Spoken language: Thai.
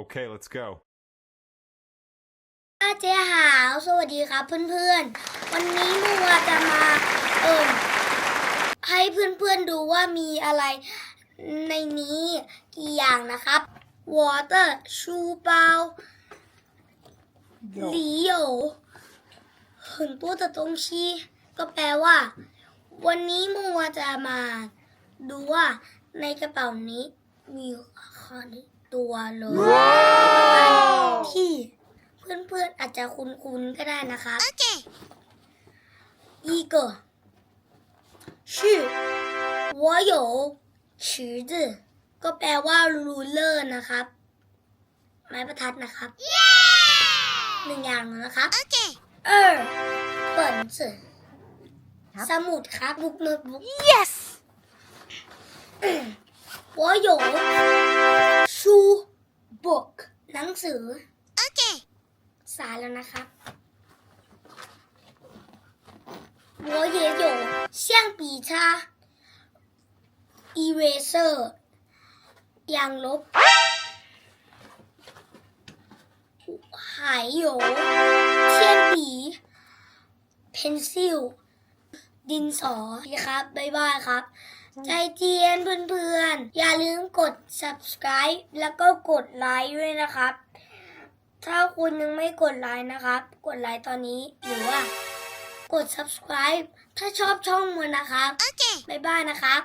Okay, let's go. อาเจ๊หาว สวัสดีครับเพื่อนๆ วันนี้มัวจะมาเอิมให้เพื่อนๆดูว่ามีอะไรในนี้กี่อย่างนะครับ water ชูเปาหลีโหยว很多的东西ก็แปลว่า วันนี้มัวจะมาดูว่าในกระเป๋านี้มีของ ตัวเลยที่เพื่อนๆอาจจะคุ้นๆก็ได้นะครับ 一个是我有尺子ก็แปลว่า ruler นะครับ ไม้บรรทัดนะครับหนึ่งอย่างนะครับ二本子 ครับ สมุดครับบุ๊กโน้ตบุ๊ก Yes 我有书 book หนั งสือ สายแล้วนะครับ我也有橡皮擦 eraser ยางลบ还有铅笔 pencil ดินสอครับ บ๊ายบายครับ ใจเจียนเพื่อนๆ อย่าลืมกด subscribe แล้วก็กดไลค์ด้วยนะครับ ถ้าคุณยังไม่กดไลค์นะครับ กดไลค์ตอนนี้หรือว่ากด subscribe ถ้าชอบช่องมันนะครับ บ๊ายบายนะครับ